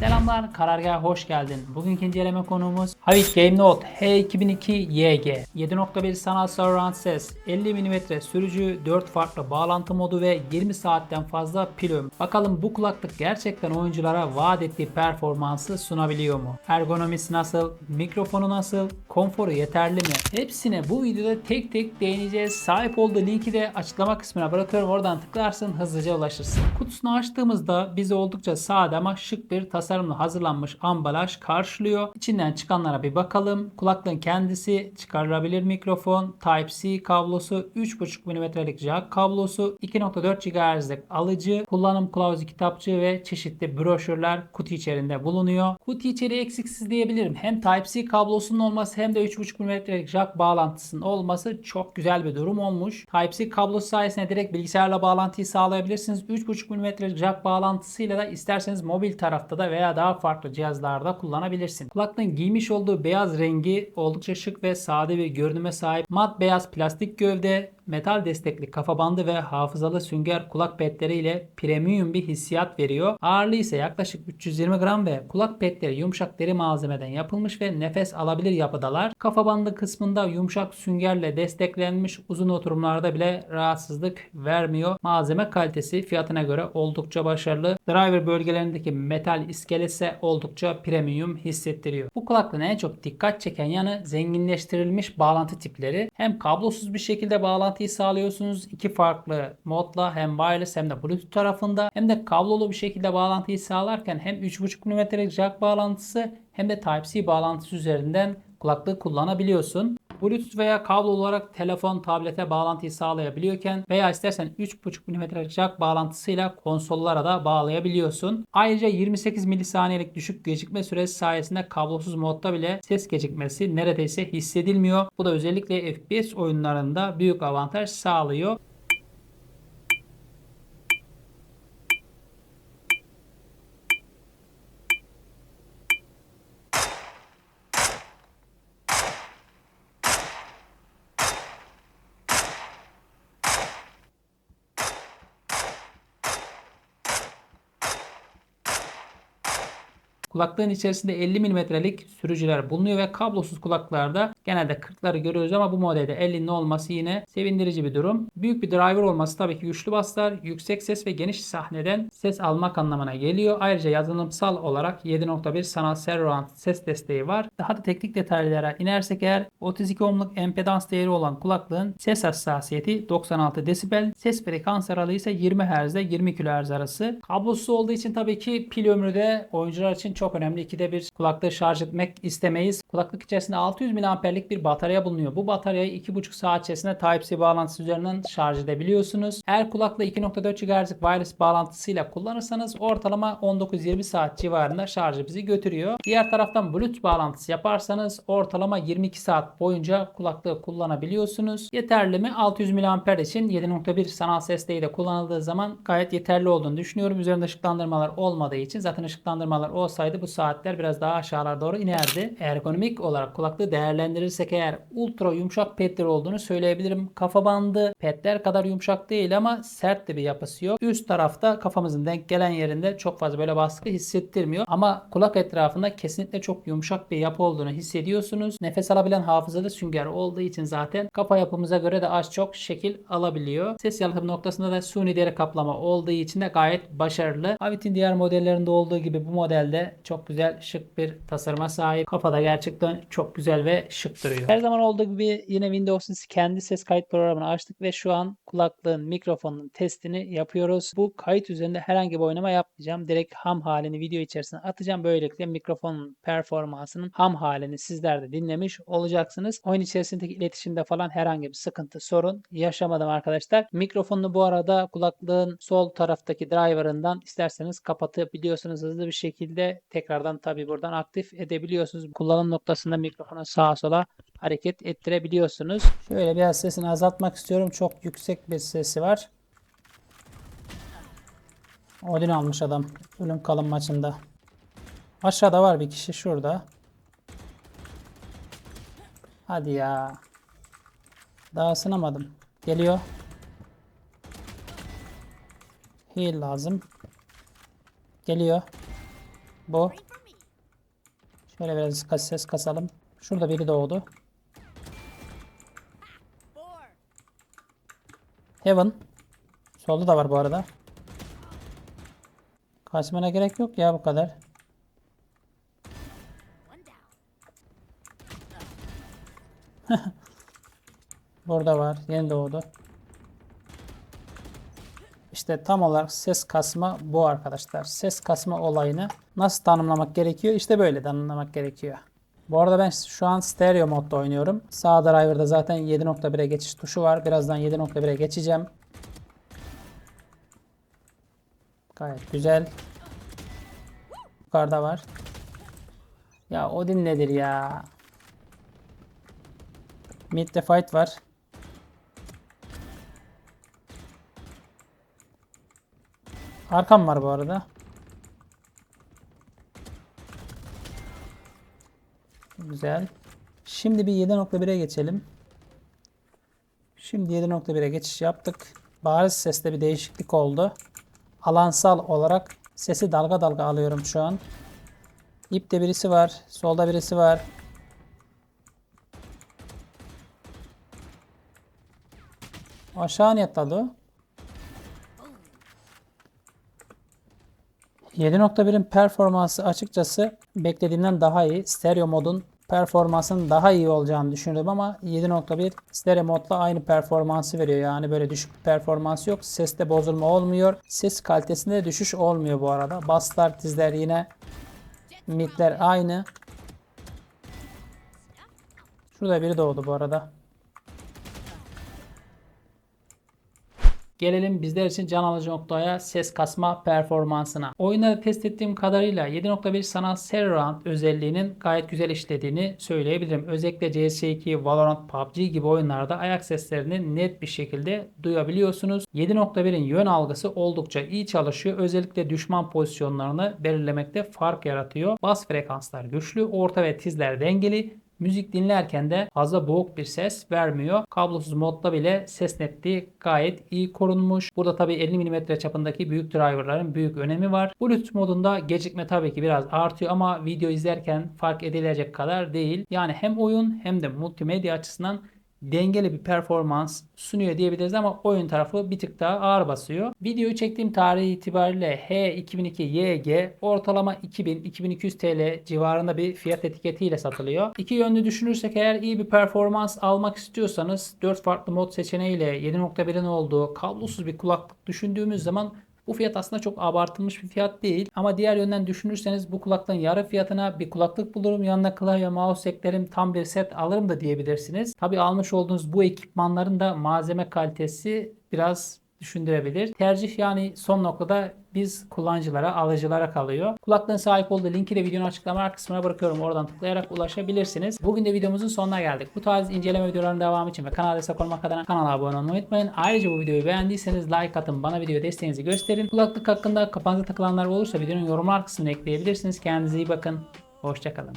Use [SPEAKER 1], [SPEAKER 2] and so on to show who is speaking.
[SPEAKER 1] Selamlar, karargaha hoş geldin. Bugünkü inceleme konuğumuz Havik Game Note H2002YG 7.1 sanal surround ses, 50 mm sürücü, 4 farklı bağlantı modu ve 20 saatten fazla pil ömrü. Bakalım bu kulaklık gerçekten oyunculara vaat ettiği performansı sunabiliyor mu? Ergonomisi nasıl? Mikrofonu nasıl? Konforu yeterli mi? Hepsine bu videoda tek tek değineceğiz. Sahip olduğu linki de açıklama kısmına bırakıyorum. Oradan tıklarsın hızlıca ulaşırsın. Kutusunu açtığımızda bizi oldukça sade ama şık bir tasarımla hazırlanmış ambalaj karşılıyor. İçinden çıkanlara bir bakalım. Kulaklığın kendisi, çıkarılabilir mikrofon, Type-C kablosu, 3.5 mm'lik jack kablosu, 2.4 GHz'lik alıcı, kullanım kılavuzu kitapçığı ve çeşitli broşürler kutu içerisinde bulunuyor. Kutu içeriği eksiksiz diyebilirim. Hem Type-C kablosunun olması hem de 3.5 mm'lik jack bağlantısının olması çok güzel bir durum olmuş. Type-C kablosu sayesinde direkt bilgisayarla bağlantıyı sağlayabilirsiniz. 3.5 mm'lik jack bağlantısıyla da isterseniz mobil tarafta da veya daha farklı cihazlarda kullanabilirsin. Kulaklığın giymiş olduğu beyaz rengi oldukça şık ve sade bir görünüme sahip. Mat beyaz plastik gövde, metal destekli kafa bandı ve hafızalı sünger kulak petleri ile premium bir hissiyat veriyor. Ağırlığı ise yaklaşık 320 gram ve kulak petleri yumuşak deri malzemeden yapılmış ve nefes alabilir yapıdalar. Kafa bandı kısmında yumuşak süngerle desteklenmiş uzun oturumlarda bile rahatsızlık vermiyor. Malzeme kalitesi fiyatına göre oldukça başarılı. Driver bölgelerindeki metal iskele ise oldukça premium hissettiriyor. Bu kulaklığın en çok dikkat çeken yanı zenginleştirilmiş bağlantı tipleri. Hem kablosuz bir şekilde bağlantıyı sağlıyorsunuz. iki farklı modla hem wireless hem de bluetooth tarafında hem de kablolu bir şekilde bağlantıyı sağlarken hem 3.5 mm'lik jack bağlantısı hem de Type-C bağlantısı üzerinden kulaklığı kullanabiliyorsun. Bluetooth veya kablo olarak telefon, tablete bağlantıyı sağlayabiliyorken veya istersen 3.5 mm'lik jack bağlantısıyla konsollara da bağlayabiliyorsun. Ayrıca 28 milisaniyelik düşük gecikme süresi sayesinde kablosuz modda bile ses gecikmesi neredeyse hissedilmiyor. Bu da özellikle FPS oyunlarında büyük avantaj sağlıyor. Kulaklığın içerisinde 50 mm'lik sürücüler bulunuyor ve kablosuz kulaklarda genelde 40'ları görüyoruz ama bu modelde 50'nin olması yine sevindirici bir durum. Büyük bir driver olması tabii ki güçlü baslar, yüksek ses ve geniş sahneden ses almak anlamına geliyor. Ayrıca yazılımsal olarak 7.1 sanal surround ses desteği var. Daha da teknik detaylara inersek eğer 32 ohmluk empedans değeri olan kulaklığın ses hassasiyeti 96 desibel, ses frekans aralığı ise 20 Hz ile 20 kHz arası. Kablosuz olduğu için tabii ki pil ömrü de oyuncular için çok önemli. İkide bir kulaklığı şarj etmek istemeyiz. Kulaklık içerisinde 600 mAh'lik bir batarya bulunuyor. Bu bataryayı 2,5 saat içerisinde Type-C bağlantısı üzerinden şarj edebiliyorsunuz. Eğer kulaklığı 2.4 GHz'lik wireless bağlantısıyla kullanırsanız ortalama 19-20 saat civarında şarjı bizi götürüyor. Diğer taraftan Bluetooth bağlantısı yaparsanız ortalama 22 saat boyunca kulaklığı kullanabiliyorsunuz. Yeterli mi? 600 mAh için 7.1 sanal ses de kullanıldığı zaman gayet yeterli olduğunu düşünüyorum. Üzerinde ışıklandırmalar olmadığı için zaten ışıklandırmalar olsaydı bu saatler biraz daha aşağılara doğru inerdi. Ergonomik olarak kulaklığı değerlendirirsek eğer ultra yumuşak petler olduğunu söyleyebilirim. Kafa bandı petler kadar yumuşak değil ama sert de bir yapısı yok. Üst tarafta kafamızın denk gelen yerinde çok fazla böyle baskı hissettirmiyor. Ama kulak etrafında kesinlikle çok yumuşak bir yapı olduğunu hissediyorsunuz. Nefes alabilen hafızalı sünger olduğu için zaten kafa yapımıza göre de az çok şekil alabiliyor. Ses yalıtım noktasında da suni deri kaplama olduğu için de gayet başarılı. Havit'in diğer modellerinde olduğu gibi bu modelde çok güzel şık bir tasarıma sahip. Kafada gerçekten çok güzel ve şık duruyor. Her zaman olduğu gibi yine Windows'un kendi ses kayıt programını açtık ve şu an kulaklığın mikrofonun testini yapıyoruz. Bu kayıt üzerinde herhangi bir oynama yapmayacağım. Direkt ham halini video içerisine atacağım. Böylelikle mikrofonun performansının ham halini sizler de dinlemiş olacaksınız. Oyun içerisindeki iletişimde falan herhangi bir sıkıntı, sorun yaşamadım arkadaşlar. Mikrofonunu bu arada kulaklığın sol taraftaki driver'ından isterseniz kapatabiliyorsunuz hızlı bir şekilde. Tekrardan tabi buradan aktif edebiliyorsunuz. Kullanım noktasında mikrofonu sağa sola hareket ettirebiliyorsunuz. Şöyle biraz sesini azaltmak istiyorum. Çok yüksek bir sesi var. Odin almış adam. Ölüm kalım maçında. Aşağıda var bir kişi şurada. Hadi ya. Daha ısınamadım. Geliyor. Heal lazım. Geliyor. Bu. Şöyle biraz ses kasalım. Şurada biri doğdu. Heaven. Solda da var bu arada. Kaçmana gerek yok ya bu kadar. Burada var. Yeni doğdu. İşte tam olarak ses kasma bu arkadaşlar. Ses kasma olayını nasıl tanımlamak gerekiyor? İşte böyle tanımlamak gerekiyor. Bu arada ben şu an stereo modda oynuyorum. Sağ driver'da zaten 7.1'e geçiş tuşu var. Birazdan 7.1'e geçeceğim. Gayet güzel. Yukarıda var. Ya Odin nedir ya? Mid'de fight var. Arkam var bu arada. Güzel. Şimdi bir 7.1'e geçelim. Şimdi 7.1'e geçiş yaptık. Bariz seste bir değişiklik oldu. Alansal olarak sesi dalga dalga alıyorum şu an. İpte birisi var. Solda birisi var. Aşağı niye 7.1'in performansı açıkçası beklediğimden daha iyi. Stereo modun performansının daha iyi olacağını düşünüyordum ama 7.1 stereo modla aynı performansı veriyor. Yani böyle düşük bir performans yok. Seste bozulma olmuyor. Ses kalitesinde de düşüş olmuyor bu arada. Basslar, tizler yine midler aynı. Şurada biri doğdu bu arada. Gelelim bizler için can alıcı noktaya ses kasma performansına. Oyunda test ettiğim kadarıyla 7.1 sanal surround özelliğinin gayet güzel işlediğini söyleyebilirim. Özellikle CS2, Valorant, PUBG gibi oyunlarda ayak seslerini net bir şekilde duyabiliyorsunuz. 7.1'in yön algısı oldukça iyi çalışıyor. Özellikle düşman pozisyonlarını belirlemekte fark yaratıyor. Bas frekanslar güçlü, orta ve tizler dengeli. Müzik dinlerken de fazla boğuk bir ses vermiyor. Kablosuz modda bile ses netliği gayet iyi korunmuş. Burada tabi 50 mm çapındaki büyük driverların büyük önemi var. Bluetooth modunda gecikme tabii ki biraz artıyor ama video izlerken fark edilecek kadar değil. Yani hem oyun hem de multimedya açısından dengeli bir performans sunuyor diyebiliriz ama oyun tarafı bir tık daha ağır basıyor. Videoyu çektiğim tarih itibariyle H2002YG ortalama 2000-2200 TL civarında bir fiyat etiketiyle satılıyor. İki yönlü düşünürsek eğer iyi bir performans almak istiyorsanız 4 farklı mod seçeneğiyle 7.1'in olduğu kablosuz bir kulaklık düşündüğümüz zaman bu fiyat aslında çok abartılmış bir fiyat değil. Ama diğer yönden düşünürseniz bu kulaklığın yarı fiyatına bir kulaklık bulurum. Yanına klavye mouse eklerim. Tam bir set alırım da diyebilirsiniz. Tabi almış olduğunuz bu ekipmanların da malzeme kalitesi biraz düşündürebilir. Tercih yani son noktada biz kullanıcılara, alıcılara kalıyor. Kulaklığın sahip olduğu linki de videonun açıklama kısmına bırakıyorum. Oradan tıklayarak ulaşabilirsiniz. Bugün de videomuzun sonuna geldik. Bu tarz inceleme videolarının devamı için ve kanala destek olmak adına kanala abone olmayı unutmayın. Ayrıca bu videoyu beğendiyseniz like atın. Bana video desteğinizi gösterin. Kulaklık hakkında kafanıza takılanlar olursa videonun yorumlar kısmına ekleyebilirsiniz. Kendinize iyi bakın. Hoşçakalın.